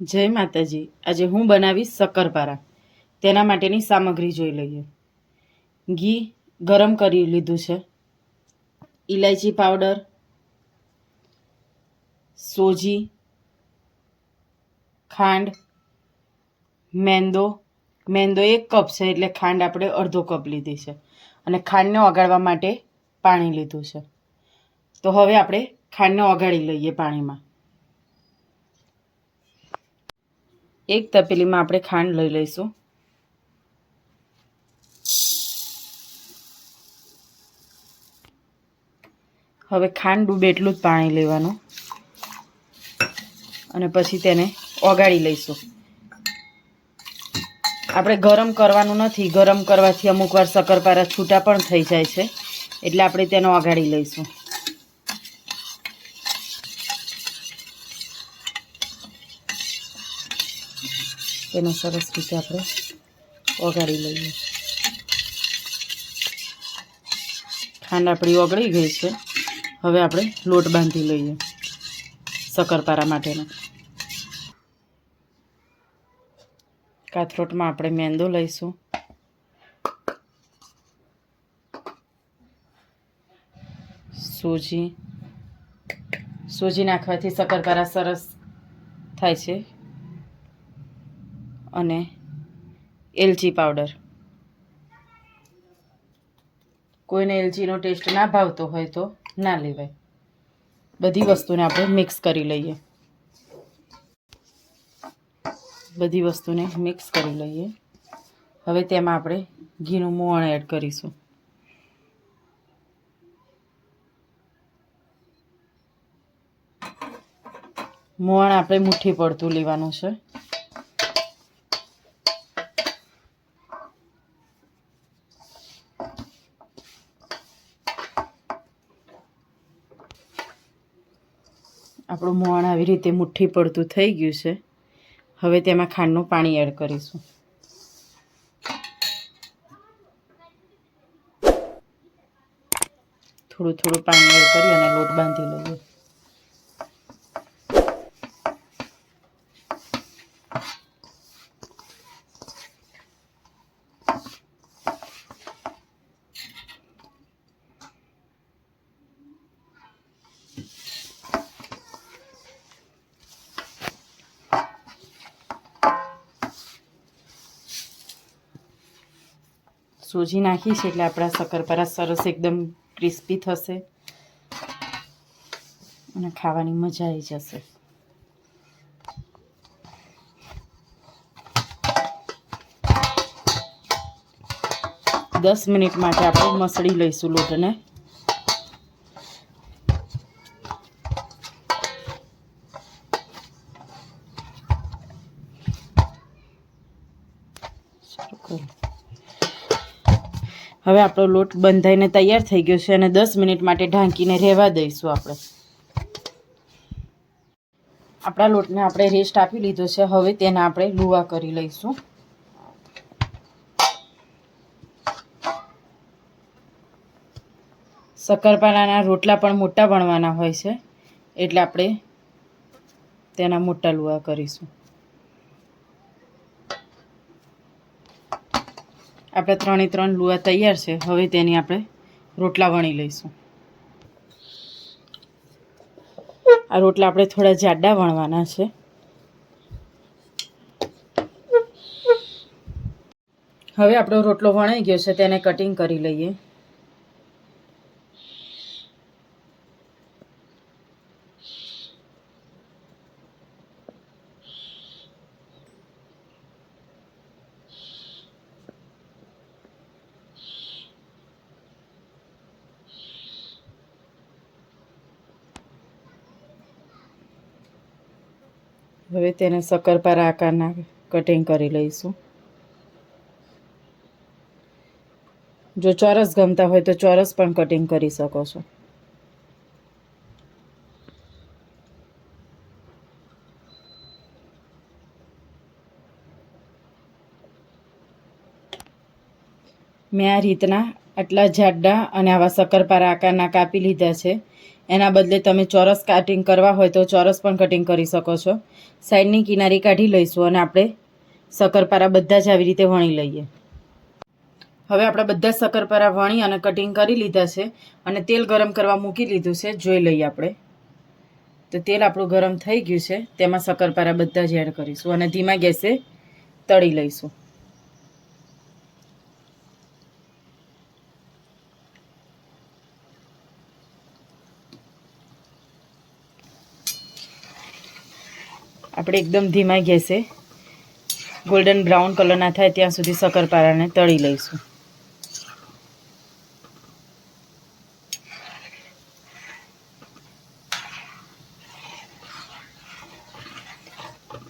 જય માતાજી. આજે હું બનાવીશ શક્કરપારા. તેના માટેની સામગ્રી જોઈ લઈએ. ઘી ગરમ કરી લીધું છે. ઇલાયચી પાવડર, સોજી, ખાંડ, મેંદો. મેંદો એક કપ છે એટલે ખાંડ આપણે અડધો કપ લીધી છે. અને ખાંડને ઓગાળવા માટે પાણી લીધું છે. તો હવે આપણે ખાંડને ઓગાળી લઈએ પાણીમાં. એક તપેલીમાં આપણે ખાંડ લઈ લઈશું. હવે ખાંડ ડૂબે એટલું જ પાણી લેવાનું. અને પછી તેને ઓગાળી લઈશું. આપણે ગરમ કરવાનું નથી. ગરમ કરવાથી અમુક વાર શક્કરપારા છૂટા પણ થઈ જાય છે. એટલે આપણે તેને ઓગાળી લઈશું. તેને સરસ રીતે આપણે ઓગાળી લઈએ ખાંડ આપણી ઓગળી ગઈ છે. હવે આપણે લોટ બાંધી લઈએ. શક્કરપારા માટેનો. કાથરોટમાં આપણે મેંદો લઈશું. સૂજી. સૂજી નાખવાથી શક્કરપારા સરસ થાય છે. અને એલચી પાવડર કોઈને એલચીનો ટેસ્ટ ના ભાવતો હોય તો ના લેવાય. બધી વસ્તુને આપણે મિક્સ કરી લઈએ. બધી વસ્તુને મિક્સ કરી લઈએ. હવે તેમાં આપણે ઘીનું મોણ એડ કરીશું. મોણ આપણે મુઠ્ઠી પડતું લેવાનું છે. આપણું મોણ આવી રીતે મુઠ્ઠી પડતું થઈ ગયું છે. હવે તેમાં ખાંડનું પાણી એડ કરીશું. થોડું થોડું પાણી એડ કરી અને લોટ બાંધી લઈએ. સોજી નાખી છે એટલે આપણા શક્કરપારા સરસ એકદમ ક્રિસ્પી થશે. અને ખાવાની મજા આવી જશે. દસ મિનિટ માટે આપણે મસળી લઈશું લોટને. હવે આપણો લોટ બંધાઈને તૈયાર થઈ ગયો છે અને દસ મિનિટ માટે ઢાંકીને રહેવા દઈશું આપણે. આપણા લોટને આપણે રેસ્ટ આપી લીધો છે. હવે તેને આપણે લુવા કરી લઈશું. શક્કરપારાના રોટલા પણ મોટા વણવાના હોય છે. એટલે આપણે તેના મોટા લુવા કરીશું. આપણે ત્રણે ત્રણ લુવા તૈયાર છે. હવે તેની આપણે રોટલા વણી લઈશું. આ રોટલા આપણે થોડા જાડા વણવાના છે. હવે આપણો રોટલો વણાઈ ગયો છે, તેને કટિંગ કરી લઈએ. હવે તેને શક્કરપારા આકારના કટિંગ કરી લઈશું. જો ચોરસ ગમતા હોય તો ચોરસ પણ કટિંગ કરી શકો છો. મેં આ રીતના આટલા જાડા અને આવા શક્કરપારા આકારના કાપી લીધા છે. એના બદલે તમે ચોરસ કટિંગ કરવા હોય તો ચોરસ પણ કટિંગ કરી શકો છો. સાઈડની કિનારી કાઢી લઈશું અને આપણે શક્કરપારા બધા જ આવી રીતે વણી લઈએ. હવે આપણે બધા શક્કરપારા વણી અને કટિંગ કરી લીધા છે અને તેલ ગરમ કરવા મૂકી લીધું છે. જોઈ લઈએ આપણે. તો તેલ આપણું ગરમ થઈ ગયું છે. તેમાં શક્કરપારા બધા જ એડ કરીશું અને ધીમા ગેસે તળી લઈશું. આપણે એકદમ ધીમા ગેસે ગોલ્ડન બ્રાઉન કલરના થાય ત્યાં સુધી શક્કરપારાને તળી લઈશું.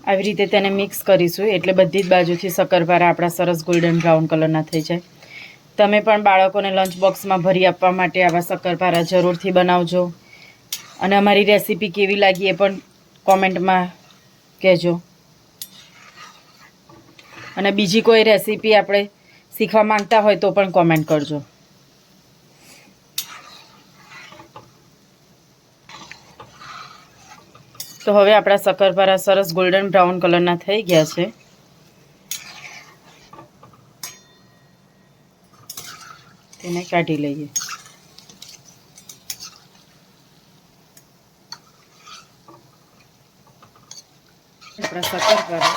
આવી રીતે તેને મિક્સ કરીશું. એટલે બધી જ બાજુથી શક્કરપારા આપણા સરસ ગોલ્ડન બ્રાઉન કલરના થઈ જાય. તમે પણ બાળકોને લંચ બોક્સમાં ભરી આપવા માટે આવા શક્કરપારા જરૂરથી બનાવજો. અને અમારી રેસીપી કેવી લાગી એ પણ કોમેન્ટમાં કહેજો. અને બીજી કોઈ રેસીપી આપણે શીખવા માંગતા હોય તો પણ કોમેન્ટ કરજો. તો હવે આપણા શક્કરપારા સરસ ગોલ્ડન બ્રાઉન કલરના થઈ ગયા છે. તેને કાઢી લઈએ. આપણા શક્કરપારા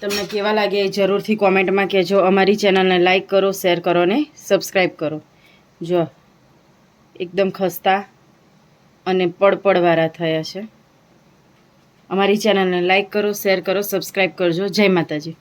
તમને કેવા લાગે એ જરૂરથી કોમેન્ટમાં કહેજો. અમારી ચેનલને લાઈક કરો, શેર કરો ને સબસ્ક્રાઈબ કરો. જો, એકદમ ખસ્તા અને પડપડવાળા થયા છે. અમારી ચેનલને લાઈક કરો, શેર કરો સબસ્ક્રાઈબ કરજો. જય માતાજી.